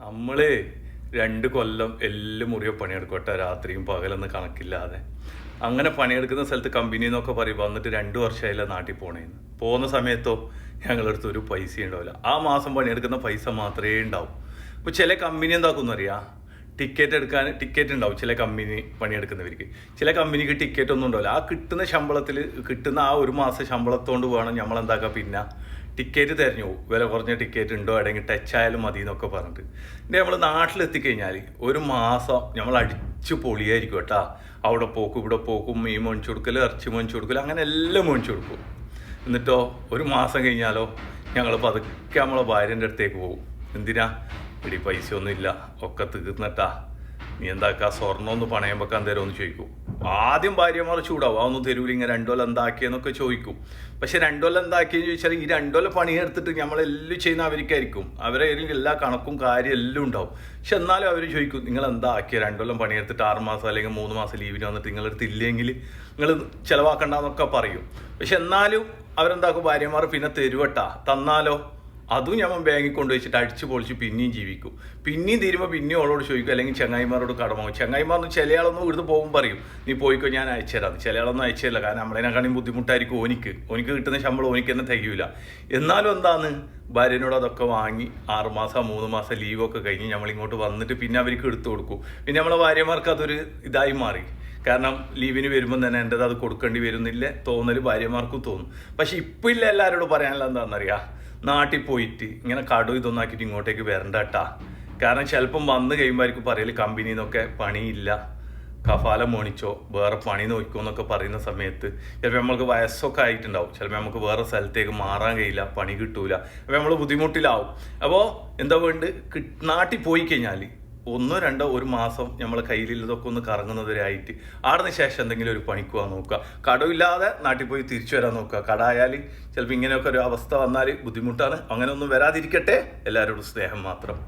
നമ്മൾ രണ്ട് കൊല്ലം എല്ലാം മുറിയോ പണിയെടുക്കട്ടെ രാത്രിയും പകലൊന്നും കണക്കില്ലാതെ. അങ്ങനെ പണിയെടുക്കുന്ന സ്ഥലത്ത് കമ്പനി എന്നൊക്കെ പറയും വന്നിട്ട് രണ്ട് വർഷമായില്ല നാട്ടിൽ പോണേന്ന് പോകുന്ന സമയത്തോ ഞങ്ങളടുത്ത് ഒരു പൈസ ഉണ്ടാവില്ല. ആ മാസം പണിയെടുക്കുന്ന പൈസ മാത്രമേ ഉണ്ടാവും. അപ്പോൾ ചില കമ്പനി എന്താക്കുന്നു അറിയാം? ടിക്കറ്റ് എടുക്കാൻ ടിക്കറ്റ് ഉണ്ടാവും ചില കമ്പനി പണിയെടുക്കുന്നവർക്ക്. ചില കമ്പനിക്ക് ടിക്കറ്റ് ഒന്നും ഉണ്ടാവില്ല. ആ കിട്ടുന്ന ശമ്പളത്തിൽ കിട്ടുന്ന ആ ഒരു മാസം ശമ്പളത്തോണ്ട് വേണം നമ്മൾ എന്താക്കുക പിന്നെ ടിക്കറ്റ് തിരഞ്ഞു. പോകും വില കുറഞ്ഞ ടിക്കറ്റ് ഉണ്ടോ അല്ലെങ്കിൽ ടച്ച് ആയാലും മതി എന്നൊക്കെ പറഞ്ഞിട്ട്. പിന്നെ നമ്മൾ നാട്ടിലെത്തിക്കഴിഞ്ഞാൽ ഒരു മാസം നമ്മൾ അടിച്ചു പൊളിയായിരിക്കും കേട്ടാ. അവിടെ പോക്കും ഇവിടെ പോക്കും മീൻ മേടിച്ചു കൊടുക്കൽ ഇറച്ചി മേടിച്ചു കൊടുക്കൽ അങ്ങനെ എല്ലാം മേടിച്ചു കൊടുക്കും എന്നിട്ടോ ഒരു മാസം കഴിഞ്ഞാലോ ഞങ്ങൾ പതുക്കെ നമ്മളെ ഭാര്യന്റെ അടുത്തേക്ക് പോകും. എന്തിനാ? ഇടി പൈസ ഒന്നും ഇല്ല ഒക്കെ തീർന്നിട്ടാ. നീ എന്താക്കാ സ്വർണം ഒന്ന് പണയം വെക്കാൻ തരുമോ എന്ന് ചോദിക്കും. ആദ്യം ഭാര്യമാർ ചൂടാവും. അതൊന്നും തരൂല ഇങ്ങനെ രണ്ടോല എന്താക്കിയെന്നൊക്കെ ചോദിക്കും. പക്ഷെ രണ്ടോല എന്താക്കിയെന്ന് ചോദിച്ചാൽ ഈ രണ്ടോല പണിയെടുത്തിട്ട് നമ്മളെല്ലാം ചെയ്യുന്ന അവർക്കായിരിക്കും അവരെ എല്ലാ കണക്കും കാര്യം എല്ലാം ഉണ്ടാവും. പക്ഷെ എന്നാലും അവർ ചോദിക്കും നിങ്ങൾ എന്താ ആക്കിയ? രണ്ടോലം പണിയെടുത്തിട്ട് ആറുമാസം അല്ലെങ്കിൽ മൂന്ന് മാസം ലീവിന് വന്നിട്ട് നിങ്ങളെടുത്ത് ഇല്ലെങ്കിൽ നിങ്ങൾ ചിലവാക്കണ്ടെന്നൊക്കെ പറയും. പക്ഷെ എന്നാലും അവരെന്താക്കും? ഭാര്യമാർ പിന്നെ തരുവട്ടാ. തന്നാലോ? അതും ഞാൻ ബാങ്കിൽ കൊണ്ടുവച്ചിട്ട് അടിച്ച് പൊളിച്ച് പിന്നെയും ജീവിക്കും. പിന്നെയും തീരുമ്പോൾ പിന്നെയും അവളോട് ചോദിക്കും അല്ലെങ്കിൽ ചങ്ങായിമാരോട് കടമോ ചങ്ങായിമാർന്ന് ചില ആളൊന്നും ഇവിടുന്ന് പോകുമ്പോൾ പറയും നീ പോയിക്കോ ഞാൻ അയച്ചുതരാം ചില ആളൊന്നും അയച്ചുതരില്ല കാരണം നമ്മളതിനെക്കാളും ബുദ്ധിമുട്ടായിരിക്കും ഓനിക്ക്. ഓനിക്ക് കിട്ടുന്ന ശമ്പളം ഓനിക്ക് തന്നെ തികയില്ല എന്നാലും എന്താണ്? ഭാര്യനോട് അതൊക്കെ വാങ്ങി ആറുമാസം മൂന്ന് മാസം ലീവൊക്കെ കഴിഞ്ഞ് നമ്മൾ ഇങ്ങോട്ട് വന്നിട്ട് പിന്നെ അവർക്ക് എടുത്തു കൊടുക്കും. പിന്നെ നമ്മളെ ഭാര്യമാർക്ക് അതൊരു ഇതായി മാറി. കാരണം ലീവിന് വരുമ്പോൾ തന്നെ എന്റെത് അത് കൊടുക്കേണ്ടി വരുന്നില്ല തോന്നൽ ഭാര്യമാർക്കും തോന്നും. പക്ഷെ ഇപ്പം ഇല്ല എല്ലാവരോടും പറയാനുള്ള എന്താണെന്നറിയാം നാട്ടിൽ പോയിട്ട് ഇങ്ങനെ കടു ഇതൊന്നാക്കിയിട്ട് ഇങ്ങോട്ടേക്ക് വരണ്ട കേട്ടാ കാരണം ചിലപ്പം വന്നു കഴിയുമ്പോഴായിരിക്കും പറയൽ കമ്പനിയിൽ നിന്നൊക്കെ പണിയില്ല. കഫാല മോണിച്ചോ വേറെ പണി നോക്കിക്കോ എന്നൊക്കെ പറയുന്ന സമയത്ത് ചിലപ്പോൾ നമ്മൾക്ക് വയസ്സൊക്കെ ആയിട്ടുണ്ടാവും. ചിലപ്പോൾ നമുക്ക് വേറെ സ്ഥലത്തേക്ക് മാറാൻ കഴിയില്ല പണി കിട്ടൂല. അപ്പോൾ നമ്മൾ ബുദ്ധിമുട്ടിലാവും. അപ്പോൾ എന്താ വേണ്ടത്? നാട്ടിൽ പോയി കഴിഞ്ഞാൽ ഒന്നോ രണ്ടോ ഒരു മാസം നമ്മൾ കയ്യിലുള്ളതൊക്കെ ഒന്ന് കറങ്ങുന്നവരായിട്ട് ആടുന്ന ശേഷം എന്തെങ്കിലും ഒരു പണിക്ക് പോകാൻ നോക്കുക. കടമില്ലാതെ നാട്ടിൽ പോയി തിരിച്ചു വരാൻ നോക്കുക. കട ആയാൽ ചിലപ്പോൾ ഇങ്ങനെയൊക്കെ ഒരു അവസ്ഥ വന്നാൽ ബുദ്ധിമുട്ടാണ്. അങ്ങനെ ഒന്നും വരാതിരിക്കട്ടെ. എല്ലാവരോടും സ്നേഹം മാത്രം.